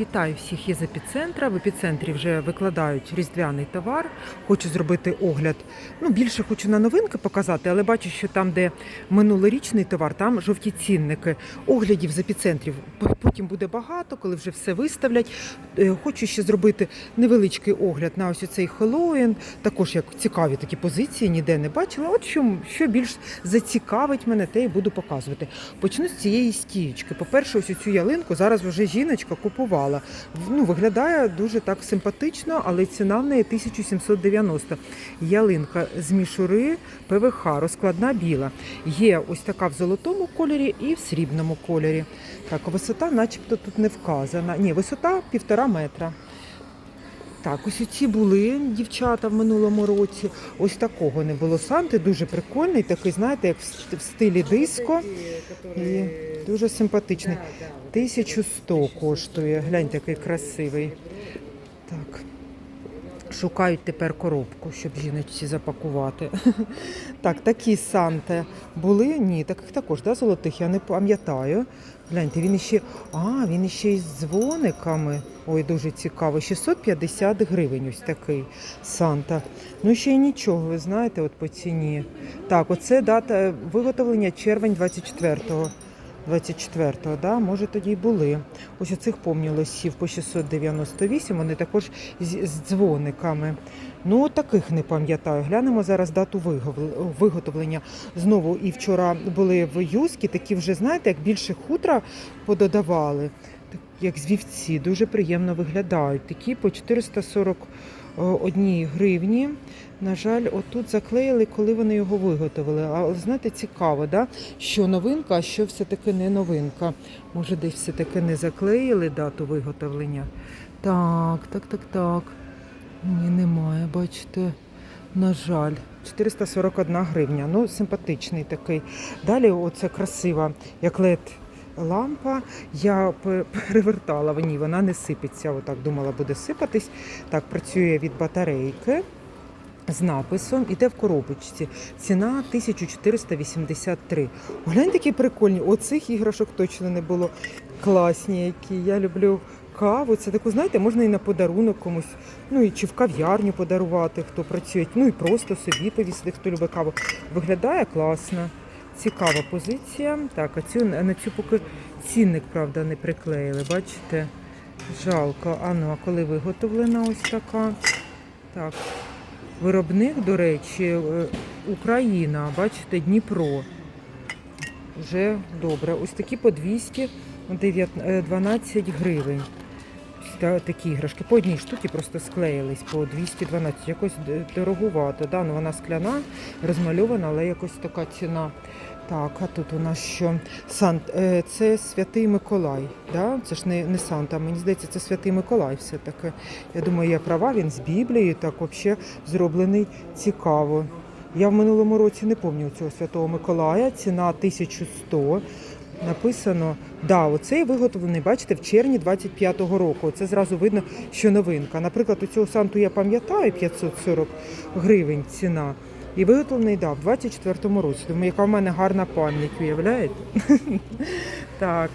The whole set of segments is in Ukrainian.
Вітаю всіх із епіцентра. В епіцентрі вже викладають різдвяний товар. Хочу зробити огляд. Ну, більше хочу на новинки показати, але бачу, що там, де минулорічний товар, там жовті цінники. Оглядів з епіцентрів потім буде багато, коли вже все виставлять. Е, Хочу ще зробити невеличкий огляд на ось цей Хеллоуін. Також як цікаві такі позиції, ніде не бачила. От що, що більш зацікавить мене, те і буду показувати. Почну з цієї стієчки. По-перше, ось цю ялинку зараз вже жіночка купувала. Ну, виглядає дуже так симпатично, але ціна в неї 1790. Ялинка з мішури ПВХ, розкладна біла. Є ось така в золотому кольорі і в срібному кольорі. Так, висота начебто тут не вказана. Ні, висота півтора метра. Так, ось ці були дівчата в минулому році. Ось такого не було. Санти дуже прикольний, такий, знаєте, як в стилі диско. І дуже симпатичний. 1100 коштує. Глянь, такий красивий. Так. Шукають тепер коробку, щоб жіночці запакувати. Так, такі санти були. Ні, таких також, да, золотих, я не пам'ятаю. Гляньте, він іще. А, він іще із дзвониками. Ой, дуже цікаво. 650 гривень ось такий Санта. Ну, ще й нічого, ви знаєте, от по ціні. Так, оце дата виготовлення червень 24-го. 24-го, да, може тоді й були. Ось оцих помню лосів по 698, вони також з, з дзвониками. Ну, таких не пам'ятаю. Глянемо зараз дату виготовлення. Знову і вчора були в юскі, такі вже, знаєте, як більше хутра пододавали, як з вівці, дуже приємно виглядають. Такі по 441 гривні. На жаль, отут заклеїли, коли вони його виготовили. А знаєте, цікаво, да? що новинка, а що все-таки не новинка. Може, десь все-таки не заклеїли дату виготовлення. Так, так, так, так. Ні, немає, бачите. На жаль, 441 гривня. Ну, симпатичний такий. Далі оце красива, як лед лампа. Я перевертала в ній, вона не сипеться. Отак думала, буде сипатись. Так, працює від батарейки. З написом іде в коробочці. Ціна 1483. Глянь, такі прикольні. Оцих іграшок точно не було. Класні, які. Я люблю каву. Це таку, знаєте, можна і на подарунок комусь, ну і чи в кав'ярню подарувати, хто працює, ну і просто собі повісити, хто любить каву. Виглядає класно. Цікава позиція. Так, а цю на цю поки цінник, правда, не приклеїли. Бачите? Жалко. А ну, а коли виготовлена ось така? Так. Виробник, до речі, е, Україна, бачите, Дніпро. Вже добре. Ось такі по 212 гривень. Ось та- такі іграшки. По одній штуці просто склеїлись по 212. Якось дороговато. Да? Ну, вона скляна, розмальована, але якось така ціна. Так, а тут у нас що? Сант, е, це Святий Миколай. Да? Це ж не, не Санта, мені здається, це Святий Миколай все-таки. Я думаю, я права, він з Біблії, так взагалі зроблений цікаво. Я в минулому році не пам'ятаю цього Святого Миколая, ціна 1100. Написано, да, оцей виготовлений, бачите, в червні 25-го року. Це зразу видно, що новинка. Наприклад, у цього санту я пам'ятаю 540 гривень ціна. І виготовлений да, в 24-му році. Думаю, яка в мене гарна пам'ять, уявляєте? Так.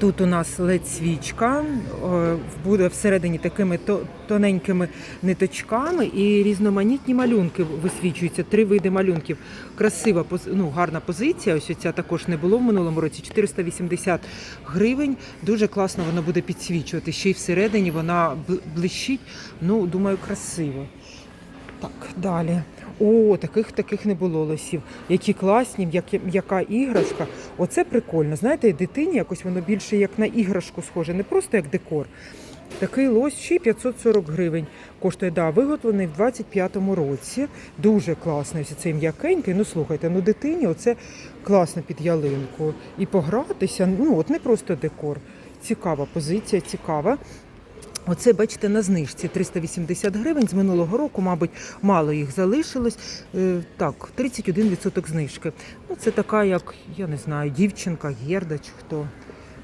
Тут у нас ледь свічка, е, буде всередині такими тоненькими ниточками і різноманітні малюнки висвічуються. Три види малюнків. Красива, ну, гарна позиція. Ось ця також не було в минулому році. 480 гривень. Дуже класно воно буде підсвічувати. Ще й всередині вона бл- блищить. Ну, думаю, красиво. Так, далі. О, таких таких не було лосів. Які класні, як, яка іграшка. Оце прикольно. Знаєте, дитині якось воно більше як на іграшку схоже, не просто як декор. Такий лось ще 540 гривень коштує. Да, виготовлений в 25-му році. Дуже класний ось цей м'якенький. Ну слухайте, ну дитині оце класно під ялинку. І погратися, ну от не просто декор. Цікава позиція, цікава. Оце, бачите, на знижці 380 гривень з минулого року, мабуть, мало їх залишилось. Е, так, 31% знижки. Ну, це така, як, я не знаю, дівчинка, герда чи хто.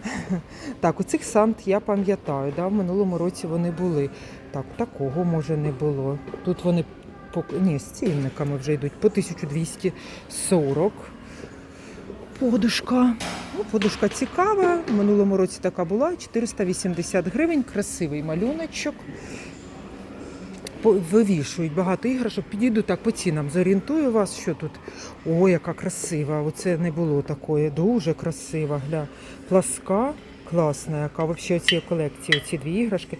Так, оцих сант я пам'ятаю, да, в минулому році вони були. Так, такого може не було. Тут вони по, ні, з цінниками вже йдуть по 1240. Подушка. Подушка цікава. В минулому році така була 480 гривень, красивий малюночок. Вивішують багато іграшок. Підійду так по цінам, зорієнтую вас, що тут. О, яка красива! Оце не було такої. Дуже красива. Гля. Пласка, класна, яка взагалі цієї колекції, ці дві іграшки.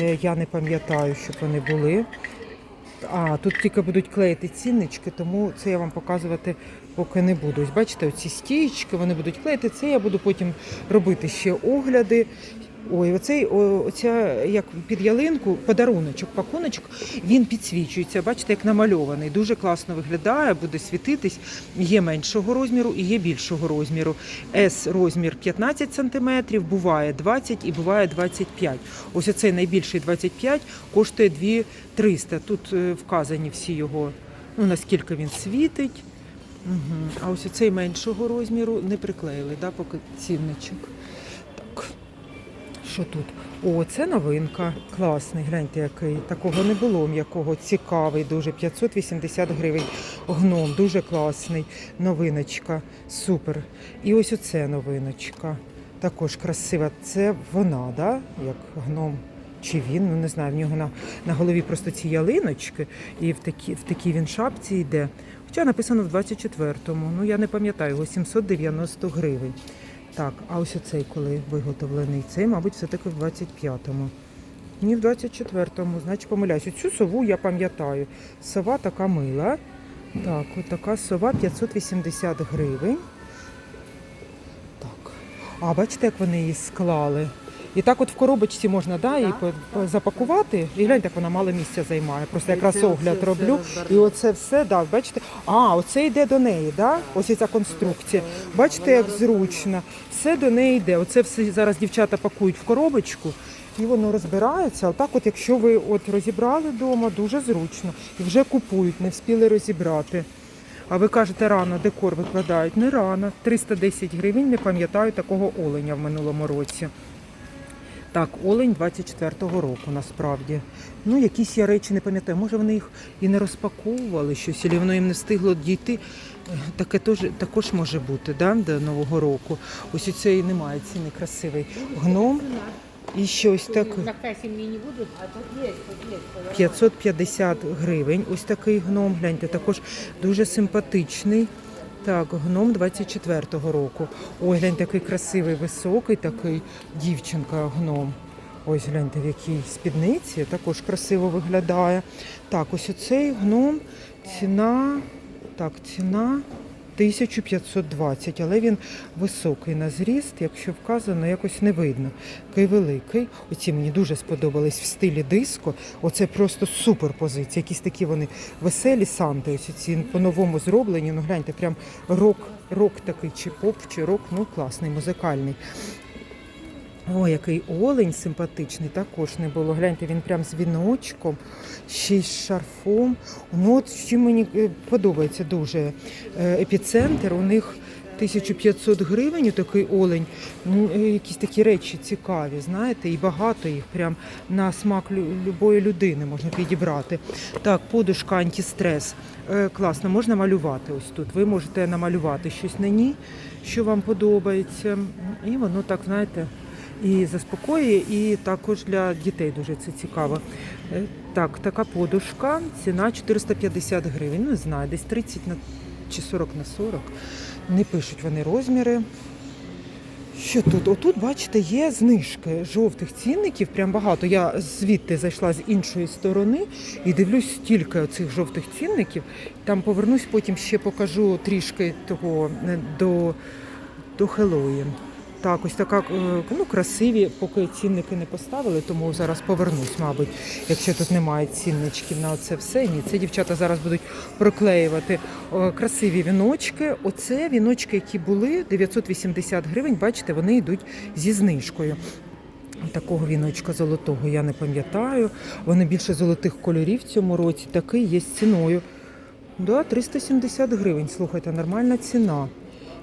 Е, Я не пам'ятаю, щоб вони були. А, тут тільки будуть клеїти ціннички, тому це я вам показувати поки не буду. Бачите, оці стієчки, вони будуть клеїти. Це я буду потім робити ще огляди. Ой, оцей, оця, як під ялинку, подаруночок, пакуночок, він підсвічується. Бачите, як намальований. Дуже класно виглядає, буде світитись. Є меншого розміру і є більшого розміру. С розмір 15 см, буває 20 і буває 25. Ось оцей найбільший 25 коштує 2300. Тут е, вказані всі його, ну наскільки він світить. Угу. А ось оцей меншого розміру не приклеїли, да, поки цінничок. Так. Що тут? О, це новинка. Класний, гляньте, який. Такого не було м'якого. Цікавий, дуже 580 гривень. Гном, дуже класний. Новиночка. Супер. І ось оце новиночка. Також красива. Це вона, да? як гном. Чи він, ну не знаю, в нього на, на голові просто ці ялиночки, і в такій в такій він шапці йде. Хоча написано в 24-му, ну я не пам'ятаю, його 790 гривень. Так, а ось оцей коли виготовлений, цей, мабуть, все-таки в 25-му. Ні, в 24-му, значить помиляюсь. Цю сову я пам'ятаю. Сова така мила. Так, от така сова 580 гривень. Так. А бачите, як вони її склали. І так от в коробочці можна да, її по- по- запакувати. І гляньте, як вона мало місця займає. Просто якраз огляд роблю. все І оце все, да, бачите. А, оце йде до неї, да? ось ця конструкція. Бачите, як зручно. Все до неї йде. Оце все зараз дівчата пакують в коробочку. І воно розбирається. А так, от якщо ви от розібрали вдома, дуже зручно. І вже купують, не встигли розібрати. А ви кажете, рано декор викладають. Не рано. 310 гривень, не пам'ятаю такого оленя в минулому році. Так, олень 24-го року насправді. Ну, якісь я речі не пам'ятаю. Може, вони їх і не розпаковували щось, або воно їм не встигло дійти. Е, Таке теж, також може бути, да, до Нового року. Ось у цієї немає ціни красивий гном. І ще ось так На кассе мне не будут, а тут есть, тут есть. 550 гривень. Ось такий гном. Гляньте, також дуже симпатичний. Так, гном 24-го року. Ой, глянь, такий красивий, високий такий дівчинка гном. Ось гляньте, в якій спідниці також красиво виглядає. Так, ось оцей гном. Ціна. Так, ціна 1520, але він високий на зріст, якщо вказано, якось не видно. Такий великий. Оці мені дуже сподобались в стилі диско. Оце просто супер позиція. Якісь такі вони веселі санти. Ось ці по-новому зроблені. Ну гляньте, прям рок, рок такий, чи поп, чи рок, ну класний, музикальний. О, який олень симпатичний, також не було. Гляньте, він прям з віночком, ще й з шарфом. Ну, от чим мені е, подобається дуже е, епіцентр. У них 1500 гривень, такий олень. Ну, е, якісь такі речі цікаві, знаєте, і багато їх прям на смак любої людини можна підібрати. Так, подушка антистрес. Класно, можна малювати ось тут. Ви можете намалювати щось на ній, що вам подобається. І воно так, знаєте, і заспокоює, і також для дітей дуже це цікаво. Е, Так, така подушка, ціна 450 гривень. Ну, не знаю, десь 30 на чи 40 на 40. Не пишуть вони розміри. Що тут? Отут, бачите, є знижки жовтих цінників, прям багато. Я звідти зайшла з іншої сторони і дивлюсь стільки оцих жовтих цінників. Там повернусь, потім ще покажу трішки того е, до, до Хеллоуін. Так, ось така е, ну, красиві, поки цінники не поставили, тому зараз повернусь, мабуть, якщо тут немає цінничків на це все. Ні, це дівчата зараз будуть проклеювати Е, красиві віночки. Оце віночки, які були 980 гривень. Бачите, вони йдуть зі знижкою. Такого віночка золотого я не пам'ятаю. Вони більше золотих кольорів в цьому році. Такий є з ціною. Да, 370 гривень. Слухайте, нормальна ціна.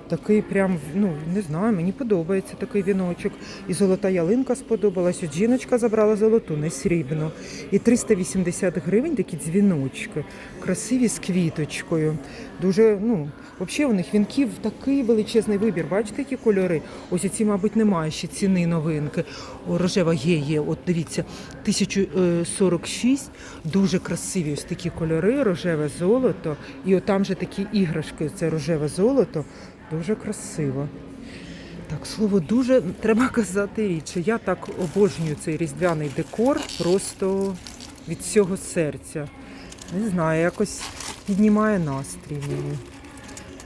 Такий прям, ну не знаю, мені подобається такий віночок. І золота ялинка сподобалась. От жіночка забрала золоту, не срібну. І 380 гривень такі дзвіночки, красиві з квіточкою. Дуже, ну, взагалі у них вінків такий величезний вибір. Бачите, які кольори? Ось ці, мабуть, немає ще ціни новинки. О, рожева є, є. От дивіться, 1046, дуже красиві ось такі кольори, рожеве золото. І от там же такі іграшки, це рожеве золото. Дуже красиво. Так, слово дуже треба казати рідше. Я так обожнюю цей різдвяний декор просто від всього серця. Не знаю, якось піднімає настрій мені.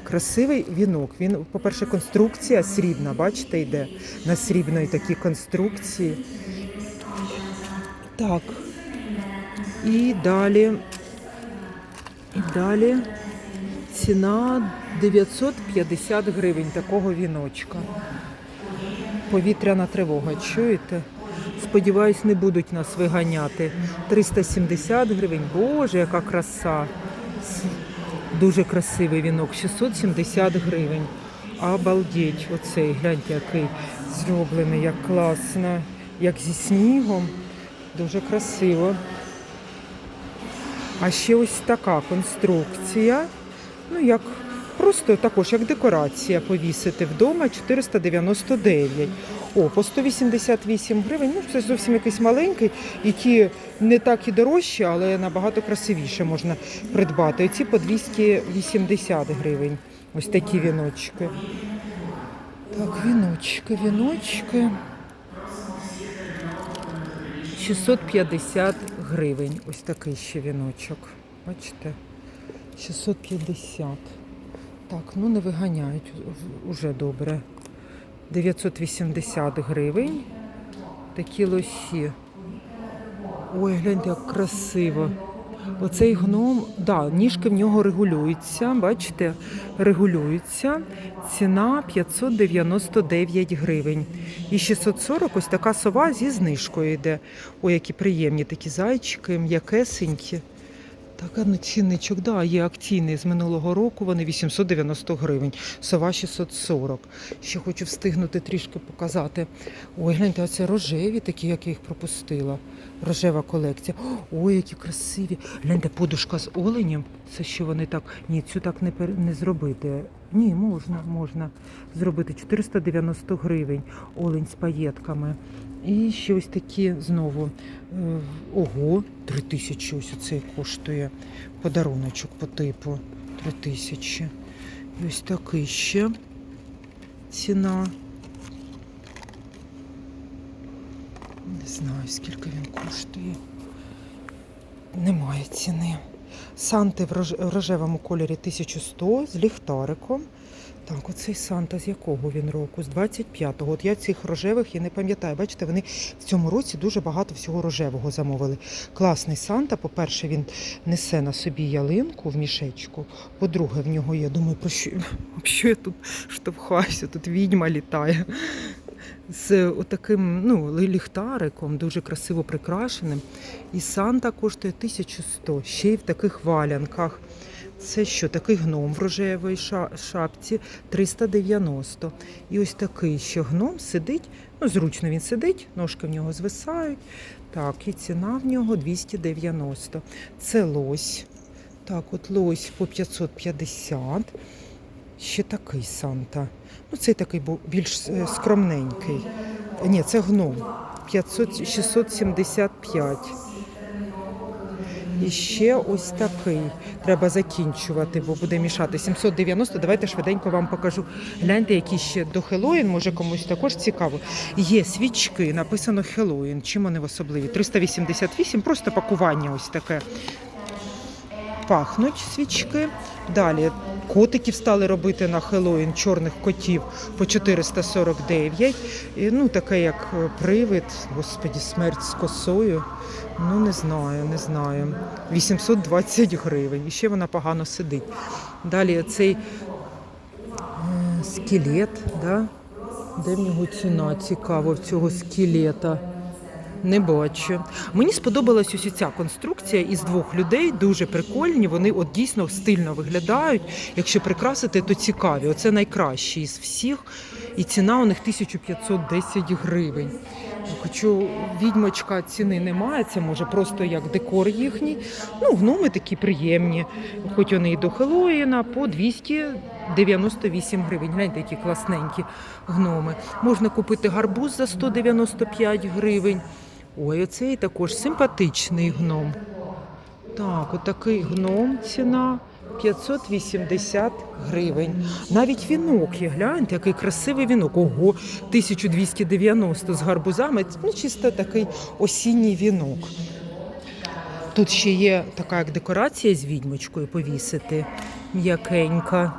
Красивий вінок. Він, по-перше, конструкція срібна, бачите, йде на срібної такі конструкції. Так. І далі. І далі ціна 950 гривень такого віночка. Повітряна тривога, чуєте? Сподіваюсь, не будуть нас виганяти. 370 гривень. Боже, яка краса. Дуже красивий вінок, 670 гривень. Обалдеть, оцей, гляньте, який зроблений, як класно, як зі снігом. Дуже красиво. А ще ось така конструкція. Ну, як просто також як декорація повісити вдома 499. О, по 188 гривень. Ну, це зовсім якийсь маленький, які не так і дорожчі, але набагато красивіше можна придбати. Ці по 280 гривень. Ось такі віночки. Так, віночки, віночки. 650 гривень. Ось такий ще віночок. Бачите? 650. Так, ну не виганяють уже добре. 980 гривень. Такі лосі. Ой, гляньте, як красиво. Оцей гном, да, ніжки в нього регулюються, бачите, регулюються. Ціна 599 гривень. І 640 ось така сова зі знижкою йде. Ой, які приємні такі зайчики, м'якесенькі. Так, ну цінничок, да, є акційний з минулого року, вони 890 гривень, сова 640. Ще хочу встигнути трішки показати. Ой, гляньте, а рожеві такі, як я їх пропустила. Рожева колекція. Ой, які красиві. Гляньте, подушка з оленем. Це що вони так. Ні, цю так не, пер... не зробити. Ні, можна, можна зробити. 490 гривень. Олень з паєтками. І ще ось такі знову. е, Ого, 3 тисячі ось оцей коштує. Подаруночок по типу 3 тисячі. Ось такий ще ціна. Не знаю, скільки він коштує. Немає ціни. Санти в рожевому кольорі 1100 з ліхтариком. Так, оцей Санта з якого він року? З 25-го. От я цих рожевих і не пам'ятаю. Бачите, вони в цьому році дуже багато всього рожевого замовили. Класний Санта. По-перше, він несе на собі ялинку в мішечку. По-друге, в нього є. Думаю, про що, що я тут штовхаюся? Тут відьма літає. З отаким ну, ліхтариком, дуже красиво прикрашеним. І Санта коштує 1100, ще й в таких валянках. Це що, такий гном в рожевій ша- шапці 390. І ось такий ще гном сидить. Ну, зручно він сидить, ножки в нього звисають. Так, і ціна в нього 290. Це лось. Так, от лось по 550. Ще такий Санта. Ну, цей такий більш е, скромненький. Ні, це гном. 500, 675. І ще ось такий. Треба закінчувати, бо буде мішати. 790. Давайте швиденько вам покажу. Гляньте, які ще до Хеллоїн, може комусь також цікаво. Є свічки, написано Хеллоїн. Чим вони особливі? 388, просто пакування ось таке. Пахнуть свічки. Далі котиків стали робити на Хеллоїн, чорних котів по 449. І, ну, таке як е, привид, господі, смерть з косою. Ну, не знаю, не знаю. 820 гривень. І ще вона погано сидить. Далі цей е, скелет, да? де в нього ціна цікаво в цього скелета. Не бачу. Мені сподобалась ось ця конструкція із двох людей. Дуже прикольні. Вони от дійсно стильно виглядають. Якщо прикрасити, то цікаві. Оце найкращі із всіх. І ціна у них 1510 гривень. Хочу відьмочка ціни немає, це може просто як декор їхній. Ну, гноми такі приємні. Хоч вони і до Хеллоїна, по 298 гривень. Гляньте, які класненькі гноми. Можна купити гарбуз за 195 гривень. Ой, оцей також симпатичний гном. Так, отакий гном ціна 580 гривень. Навіть вінок є, гляньте, який красивий вінок. Ого, 1290 з гарбузами. Ну, чисто такий осінній вінок. Тут ще є така як декорація з відьмочкою повісити. М'якенька.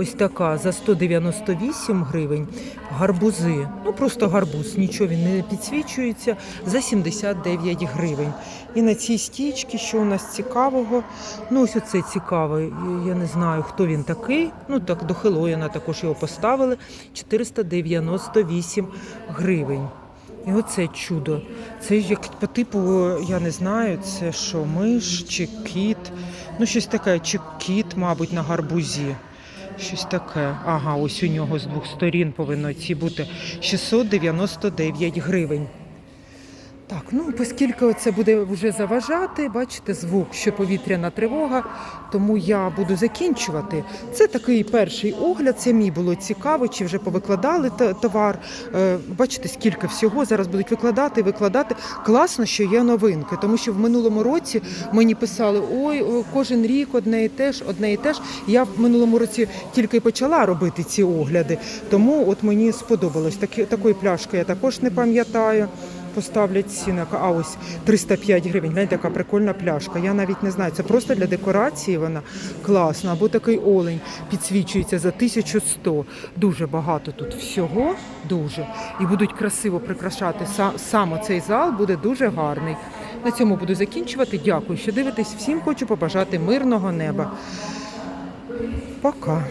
Ось така за 198 гривень. Гарбузи. Ну просто гарбуз, нічого він не підсвічується за 79 гривень. І на цій стічці, що у нас цікавого, ну ось оце цікаве. Я не знаю, хто він такий. Ну так до Хеллоїна також його поставили. 498 гривень. І оце чудо. Це як по типу, я не знаю, це що, миш чи кіт. Ну, щось таке, чи кіт, мабуть, на гарбузі. Щось таке. Ага, ось у нього з двох сторін повинно ці бути 699 гривень. Так, ну оскільки це буде вже заважати, бачите, звук, що повітряна тривога, тому я буду закінчувати. Це такий перший огляд. Це мій було цікаво, чи вже повикладали товар. Е, Бачите, скільки всього зараз будуть викладати, викладати. Класно, що є новинки, тому що в минулому році мені писали: ой, кожен рік одне і те ж, одне і те ж. Я в минулому році тільки почала робити ці огляди, тому от мені сподобалось. Такі, такої пляшки я також не пам'ятаю поставлять ціна. А ось 305 гривень. Гляньте, яка прикольна пляшка. Я навіть не знаю. Це просто для декорації вона класна. Або такий олень підсвічується за 1100. Дуже багато тут всього, дуже. І будуть красиво прикрашати сам, сам цей зал, буде дуже гарний. На цьому буду закінчувати. Дякую, що дивитесь. Всім хочу побажати мирного неба. Пока.